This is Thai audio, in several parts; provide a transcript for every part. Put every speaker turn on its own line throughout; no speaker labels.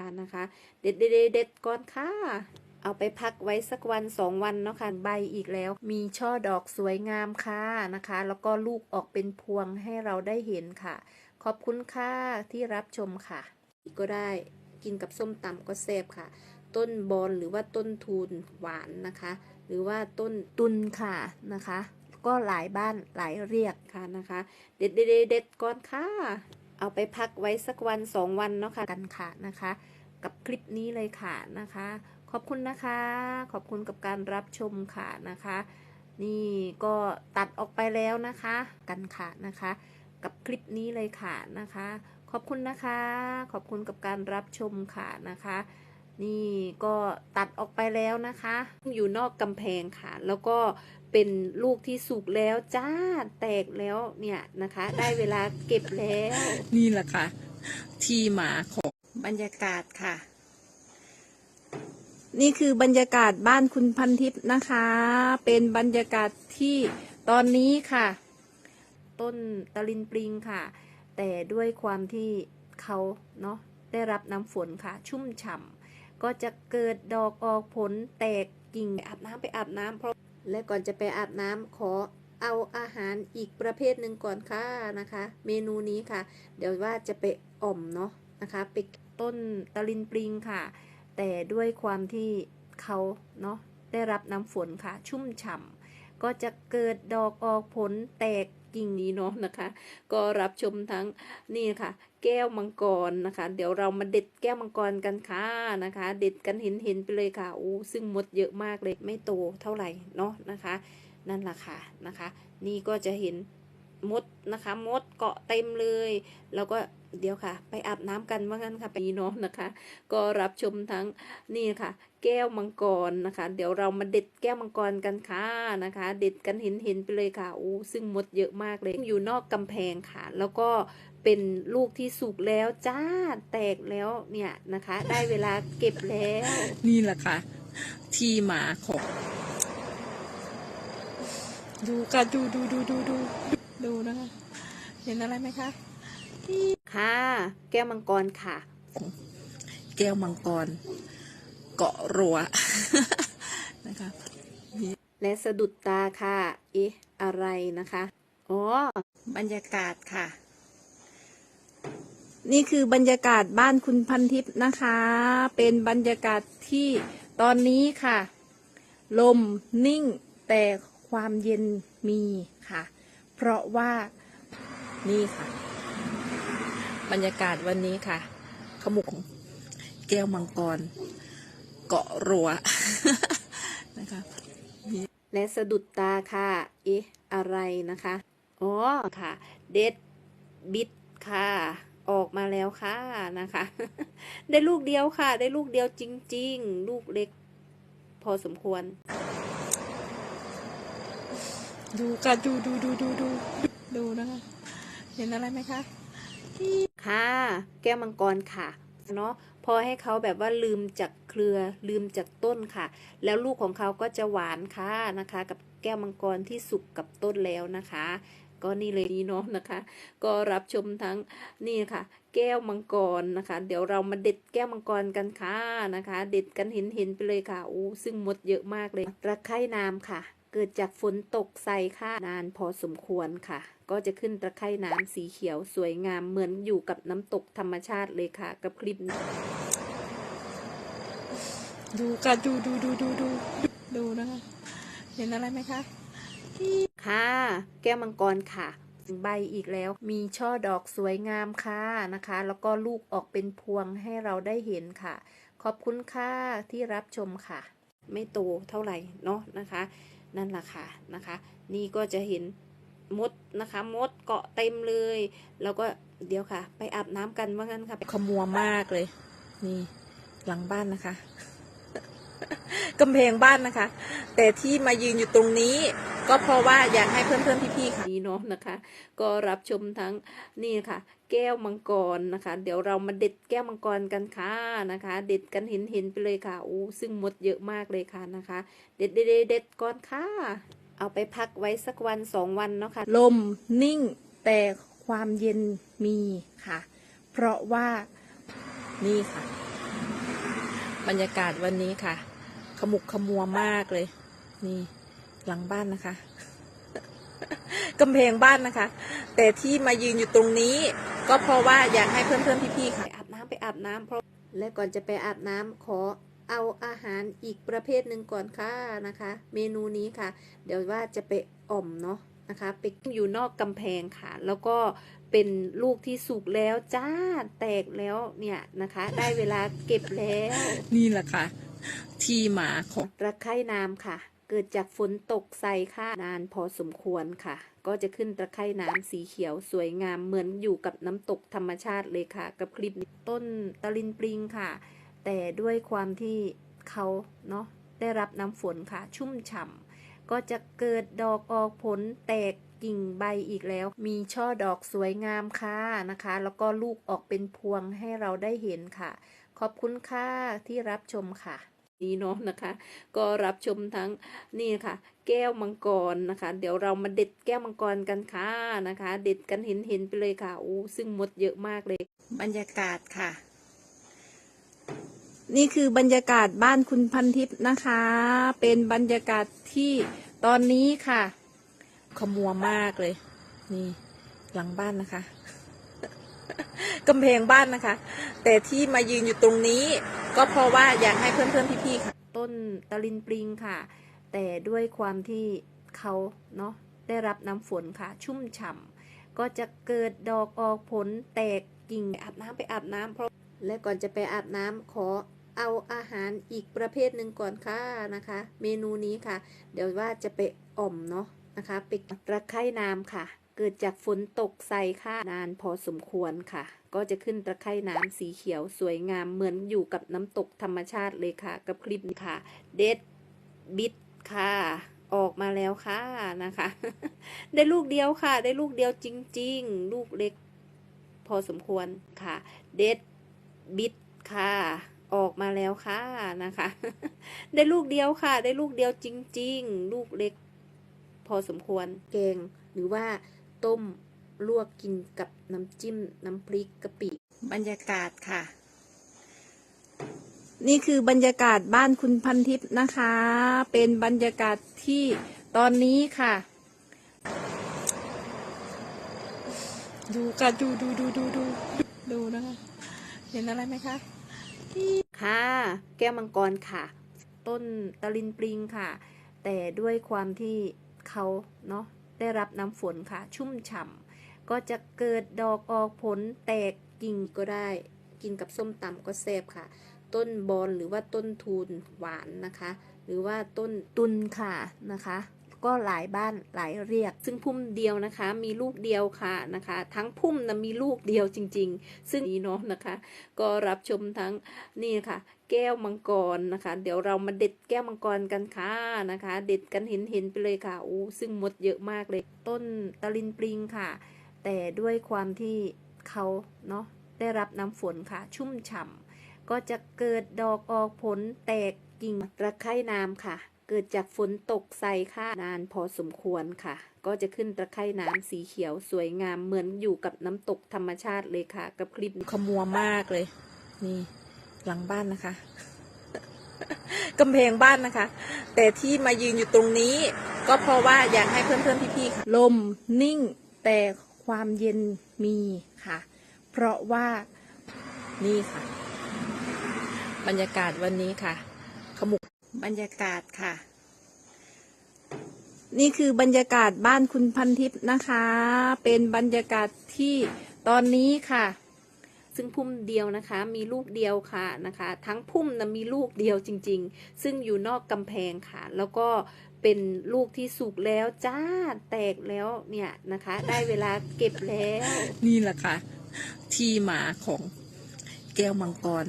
ค่ะนะคะ เด็ดเด็ดเด็ดก่อนค่ะ เอาไปพักไว้สักวันสองวันเนาะค่ะใบอีกแล้ว มีช่อดอกสวยงามค่ะนะคะ แล้วก็ลูกออกเป็นพวงให้เราได้เห็นค่ะ ขอบคุณค่ะที่รับชมค่ะ ก็ได้กินกับส้มตำก็แซ่บค่ะ ต้นบอนหรือว่าต้นทูนหวานนะคะ หรือว่าต้นตุนค่ะนะคะ ก็หลายบ้านหลายเรียกค่ะนะคะ เด็ดเด็ดเด็ดก่อนค่ะ เอาไปพักไว้สักวันสองวันเนาะค่ะกันค่ะนะคะ กับคลิปนี้เลยค่ะนะคะ ขอบคุณนะคะ ขอบคุณกับการรับชมค่ะนะคะ นี่ก็ตัดออกไปแล้วนะคะ กันค่ะนะคะ กับคลิปนี้เลยค่ะนะคะ ขอบคุณนะคะ ขอบคุณกับการรับชมค่ะนะคะนี่ก็ตัดออกไปแล้วนะคะ อยู่นอกกำแพงค่ะ แล้วก็ เป็นลูกที่สุกแล้วจ้าแตกแล้วเนี่ยนะคะ ได้เวลาเก็บแล้ว
นี่แหละค่ะ ที่มาของบรรยากาศค่ะ นี่คือบรรยากาศบ้านคุณพันทิพย์นะคะ เป็นบรรยากาศที่ตอนนี้ค่ะ
ต้นตะลินปลิงค่ะ แต่ด้วยความที่เขาเนาะได้รับน้ำฝนค่ะ ชุ่มฉ่ำก็จะเกิดดอกออกผลแตกกิ่งอาบน้ำไปอาบน้ำเพราะ และก่อนจะไปอาบน้ำขอเอาอาหารอีกประเภทหนึ่งก่อนค่ะนะคะ เมนูนี้ค่ะ เดี๋ยวว่าจะไปอ่อมเนาะนะคะไปต้นตะลินปลิงค่ะ แต่ด้วยความที่เขาเนาะได้รับน้ำฝนค่ะ ชุ่มฉ่ำก็จะเกิดดอกออกผลแตก กิ่งนี้เนาะนะคะ ก็รับชมทั้งนี่ค่ะ แก้วมังกรนะคะ เดี๋ยวเรามาเด็ดแก้วมังกรกันค่ะนะคะ เด็ดกันเห็นเห็นไปเลยค่ะโอ้ซึ่งมดเยอะมากเลยไม่โตเท่าไหร่เนาะนะคะ นั่นแหละค่ะนะคะ นี่ก็จะเห็นมดนะคะ มดเกาะเต็มเลย แล้วก็ เดี๋ยวค่ะ ไปอาบน้ำกันว่างั้นค่ะไปเนาะนะคะ ก็รับชมทั้งนี่ค่ะ แก้วมังกรนะคะ เดี๋ยวเรามาเด็ดแก้วมังกรกันค่ะนะคะ เด็ดกันเห็นเห็นๆไปเลยค่ะโอ้ซึ่งมดเยอะมากเลยอยู่นอกกำแพงค่ะ แล้วก็เป็นลูกที่สุกแล้วจ้าแตกแล้วเนี่ยนะคะ ได้เวลาเก็บแล้ว
นี่แหละค่ะ ที่มาของดูกันดูดูดูดูดูดูนะคะเห็นอะไรไหมคะ
ค่ะ แก้วมังกรค่ะ
แก้วมังกร เกาะรัวนะคะ
และสะดุดตาค่ะ เอ๊ะ อะไรนะคะ อ๋อ
บรรยากาศค่ะ นี่คือบรรยากาศบ้านคุณพันทิพย์นะคะ เป็นบรรยากาศที่ตอนนี้ค่ะ ลมนิ่งแต่ความเย็นมีค่ะ เพราะว่านี่ค่ะ บรรยากาศวันนี้ค่ะ ขมุกแก้วมังกร เกาะรัวนะคะ
และสะดุดตาค่ะ เอ๊ะ อะไรนะคะ อ๋อค่ะ เด็ดบิดค่ะ ออกมาแล้วค่ะนะคะ ได้ลูกเดียวค่ะ ได้ลูกเดียวจริง ๆ ลูกเล็ก พอสมควร
ดูกันดูดูดูดูดูดูนะคะ เห็นอะไรไหมคะ
ค่ะ แก้วมังกรค่ะเนาะพอให้เขาแบบว่าลืมจากเครือลืมจากต้นค่ะ แล้วลูกของเขาก็จะหวานค่ะนะคะ กับแก้วมังกรที่สุกกับต้นแล้วนะคะ ก็นี่เลยนี่เนาะนะคะ ก็รับชมทั้งนี่ค่ะ แก้วมังกรนะคะ เดี๋ยวเรามาเด็ดแก้วมังกรกันค่ะนะคะ เด็ดกันเห็นเห็นไปเลยค่ะโอ้ซึ่งมดเยอะมากเลยตะไคร่น้ำค่ะ เกิดจากฝนตกใส่ค่ะนานพอสมควรค่ะ ก็จะขึ้นตะไคร่น้ำสีเขียวสวยงามเหมือนอยู่กับน้ำตกธรรมชาติเลยค่ะ กับคลิปนี้
ดูกันดูดูดูดูดูดูนะคะ เห็นอะไรไหมคะ
ค่ะ แก้วมังกรค่ะใบอีกแล้วมีช่อดอกสวยงามค่ะนะคะ แล้วก็ลูกออกเป็นพวงให้เราได้เห็นค่ะ ขอบคุณค่ะที่รับชมค่ะ ไม่โตเท่าไหร่เนาะนะคะ นั่นแหละค่ะนะคะ นี่ก็จะเห็นมดนะคะมดเกาะเต็มเลย แล้วก็เดี๋ยวค่ะ ไปอาบน้ำกันว่างั้นค่ะ
ขมัวมากเลย นี่หลังบ้านนะคะ กำแพงบ้านนะคะ แต่ที่มายืนอยู่ตรงนี้ ก็เพราะว่าอยากให้เพื่อนๆพี่ๆค่ะ
นี้เนาะนะคะ ก็รับชมทั้งนี่ค่ะ แก้วมังกรนะคะ เดี๋ยวเรามาเด็ดแก้วมังกรกันค่ะนะคะ เด็ดกันเห็นเห็นๆไปเลยค่ะโอ้ซึ่งมดเยอะมากเลยค่ะนะคะเด็ดเด็ดเด็ดเด็ดก่อนค่ะ เอาไปพักไว้สักวันสองวันเนาะค่ะ
ลมนิ่งแต่ความเย็นมีค่ะ เพราะว่านี่ค่ะ บรรยากาศวันนี้ค่ะ ขมุกขมัวมากเลย นี่ หลังบ้านนะคะกำแพงบ้านนะคะ แต่ที่มายืนอยู่ตรงนี้ ก็เพราะว่าอยากให้เพื่อนๆพี่ๆค่ะ
ไปอาบน้ำไปอาบน้ำเพราะและก่อนจะไปอาบน้ำขอเอาอาหารอีกประเภทหนึ่งก่อนค่ะนะคะ เมนูนี้ค่ะ เดี๋ยวว่าจะไปอ่อมเนาะนะคะไปอยู่นอกกำแพงค่ะ แล้วก็เป็นลูกที่สุกแล้วจ้าแตกแล้วเนี่ยนะคะ ได้เวลาเก็บแล้ว
นี่แหละค่ะ ที่มาของ
ตะไคร่น้ำค่ะ เกิดจากฝนตกใส่ค่ะนานพอสมควรค่ะ ก็จะขึ้นตะไคร่น้ำสีเขียวสวยงามเหมือนอยู่กับน้ำตกธรรมชาติเลยค่ะ กับคลิปต้นตะลินปริงค่ะ แต่ด้วยความที่เขาเนาะได้รับน้ำฝนค่ะ ชุ่มฉ่ำก็จะเกิดดอกออกผลแตกกิ่งใบอีกแล้ว มีช่อดอกสวยงามค่ะนะคะ แล้วก็ลูกออกเป็นพวงให้เราได้เห็นค่ะ ขอบคุณค่ะที่รับชมค่ะนี่เนาะนะคะ ก็รับชมทั้งนี่ค่ะ แก้วมังกรนะคะ เดี๋ยวเรามาเด็ดแก้วมังกรกันค่ะนะคะ เด็ดกันเห็นเห็นไปเลยค่ะโอ้ซึ่งมดเยอะมากเลย
บรรยากาศค่ะ นี่คือบรรยากาศบ้านคุณพันทิพย์นะคะ เป็นบรรยากาศที่ตอนนี้ค่ะ ขมัวมากเลย นี่หลังบ้านนะคะ กำแพงบ้านนะคะ แต่ที่มายืนอยู่ตรงนี้ ก็เพราะว่าอยากให้เพื่อนๆพี่ๆค่ะ
ต้นตะลินปริงค่ะ แต่ด้วยความที่เขาเนาะได้รับน้ำฝนค่ะ ชุ่มฉ่ำก็จะเกิดดอกออกผลแตกกิ่งอาบน้ำไปอาบน้ำเพราะและก่อนจะไปอาบน้ำขอเอาอาหารอีกประเภทหนึ่งก่อนค่ะนะคะ เมนูนี้ค่ะ เดี๋ยวว่าจะไปอ่อมเนาะนะคะไปตะไคร่น้ำค่ะ เกิดจากฝนตกใส่ค่ะนานพอสมควรค่ะ ก็จะขึ้นตะไคร่น้ำสีเขียวสวยงามเหมือนอยู่กับน้ำตกธรรมชาติเลยค่ะ กับคลิปนี้ค่ะ เด็ดบิดค่ะ ออกมาแล้วค่ะนะคะ ได้ลูกเดียวค่ะ ได้ลูกเดียวจริง ๆ ลูกเล็ก พอสมควรค่ะ เด็ดบิดค่ะออกมาแล้วค่ะนะคะ ได้ลูกเดียวค่ะ ได้ลูกเดียวจริง ๆ ลูกเล็ก พอสมควรแกงหรือว่า ต้มลวกกินกับน้ำจิ้มน้ำพริกกะปิ
บรรยากาศค่ะ นี่คือบรรยากาศบ้านคุณพันทิพย์นะคะ เป็นบรรยากาศที่ตอนนี้ค่ะ ดูกันดูดูดูดูดูดูนะคะ เห็นอะไรไหมคะ
ค่ะ แก้วมังกรค่ะ ต้นตะลินปริงค่ะ แต่ด้วยความที่เขาเนาะ ได้รับน้ำฝนค่ะ ชุ่มฉ่ำก็จะเกิดดอกออกผลแตกกิ่งก็ได้ กินกับส้มตำก็แซ่บค่ะ ต้นบอนหรือว่าต้นทูนหวานนะคะ หรือว่าต้นตุนค่ะนะคะ ก็หลายบ้านหลายเรียก ซึ่งพุ่มเดียวนะคะ มีลูกเดียวค่ะนะคะ ทั้งพุ่มนะมีลูกเดียวจริง ๆ ซึ่งนี้เนาะนะคะ ก็รับชมทั้งนี่ค่ะแก้วมังกรนะคะ เดี๋ยวเรามาเด็ดแก้วมังกรกันค่ะนะคะ เด็ดกันเห็นเห็นๆไปเลยค่ะอู้ซึ่งมดเยอะมากเลย ต้นตะลินปริงค่ะ แต่ด้วยความที่เขาเนาะได้รับน้ำฝนค่ะ ชุ่มฉ่ำก็จะเกิดดอกออกผลแตกกิ่งตะไคร่น้ำค่ะ เกิดจากฝนตกใส่ค่ะ นานพอสมควรค่ะ ก็จะขึ้นตะไคร่น้ำสีเขียวสวยงามเหมือนอยู่กับน้ำตกธรรมชาติเลยค่ะ กับคลิป
ขมัวมากเลย นี่หลังบ้านนะคะกำแพงบ้านนะคะ แต่ที่มายืนอยู่ตรงนี้ ก็เพราะว่าอยากให้เพื่อนๆพี่ๆลมนิ่งแต่ความเย็นมีค่ะ เพราะว่านี่ค่ะ บรรยากาศวันนี้ค่ะ ขมุก บรรยากาศค่ะ นี่คือบรรยากาศบ้านคุณพันทิพย์นะคะ เป็นบรรยากาศที่ตอนนี้ค่ะ
ซึ่งพุ่มเดียวนะคะ มีลูกเดียวค่ะนะคะ ทั้งพุ่มนะมีลูกเดียวจริง ๆ ซึ่งอยู่นอกกำแพงค่ะ แล้วก็เป็นลูกที่สุกแล้วจ้าแตกแล้วเนี่ยนะคะ ได้เวลาเก็บแล้ว
นี่แหละค่ะ ที่มาของแก้วมังกร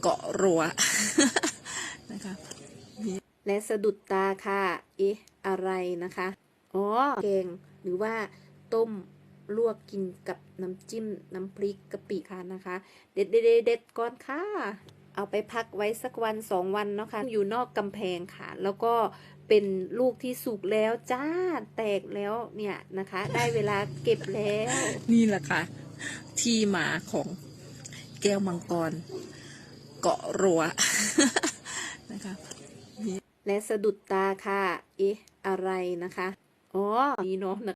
เกาะรัวนะคะ
และสะดุดตาค่ะ เอ๊ะ อะไรนะคะ อ๋อ แกง หรือว่าต้มลวกกินกับน้ำจิ้ม น้ำพริกกะปิค่ะนะคะ เด็ดเด็ดเด็ดก่อนค่ะ เอาไปพักไว้สักวันสองวันเนาะค่ะ อยู่นอกกำแพงค่ะ แล้วก็เป็นลูกที่สุกแล้วจ้า แตกแล้วเนี่ยนะคะ ได้เวลาเก็บแล้ว
นี่แหละค่ะ ที่มาของแก้วมังกร เกาะรัวนะคะ
และสะดุดตาค่ะ เอ๊ะ อะไรนะคะ อ๋อ นี่เนาะ